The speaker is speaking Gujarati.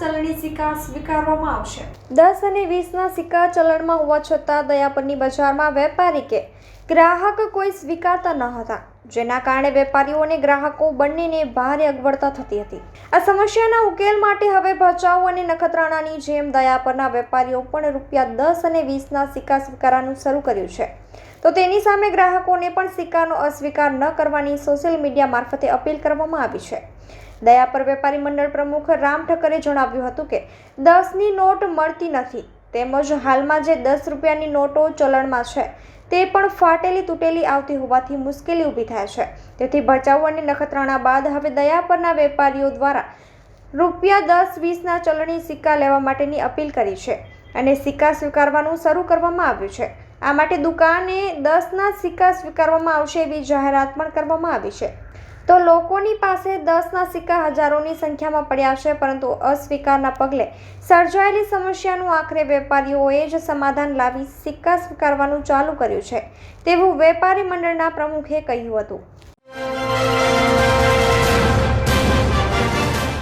ચલણી સિક્કા સ્વીકારવામાં આવશે. દસ અને વીસના સિક્કા ચલણમાં હોવા છતાં દયાપરની બજારમાં વેપારી કે ગ્રાહક કોઈ સ્વીકારતા ન હતા, જેના કારણે વેપારીઓ અને ગ્રાહકો બંનેને ભારે અગવડતા થતી હતી. આ સમસ્યાના ઉકેલ માટે હવે ભચાઉ અને નખત્રાણાની જેમ દયાપરના વેપારીઓ પણ રૂપિયા દસ અને વીસના સિક્કા સ્વીકારવાનું શરૂ કર્યું છે. તો તેની સામે ગ્રાહકોને પણ સિક્કાનો અસ્વીકાર ન કરવાની સોશિયલ મીડિયા મારફતે અપીલ કરવામાં આવી છે. દયાપર વેપારી મંડળ પ્રમુખ રામ ઠક્કરે જણાવ્યું હતું કે, દસની નોટ મળતી નથી. તેમજ હાલમાં જે દસ રૂપિયાની નોટો ચલણમાં છે, તે પણ ફાટેલી તૂટેલી આવતી હોવાથી મુશ્કેલી ઊભી થાય છે. તેથી ભચાઉ અને નખત્રાણા બાદ હવે દયાપરના વેપારીઓ દ્વારા રૂપિયા દસ વીસના ચલણી સિક્કા લેવા માટેની અપીલ કરી છે અને સિક્કા સ્વીકારવાનું શરૂ કરવામાં આવ્યું છે. આ માટે દુકાને દસના સિક્કા સ્વીકારવામાં આવશે એવી જાહેરાત પણ કરવામાં આવી છે. તો લોકોની પાસે દસના સિક્કા હજારોની સંખ્યામાં પડ્યા છે, પરંતુ અસ્વીકારના પગલે સર્જાયેલી સમસ્યાનું આખરે વેપારીઓએ જ સમાધાન લાવી સિક્કા સ્વીકારવાનું ચાલુ કર્યું છે, તેવું વેપારી મંડળના પ્રમુખે કહ્યું હતું.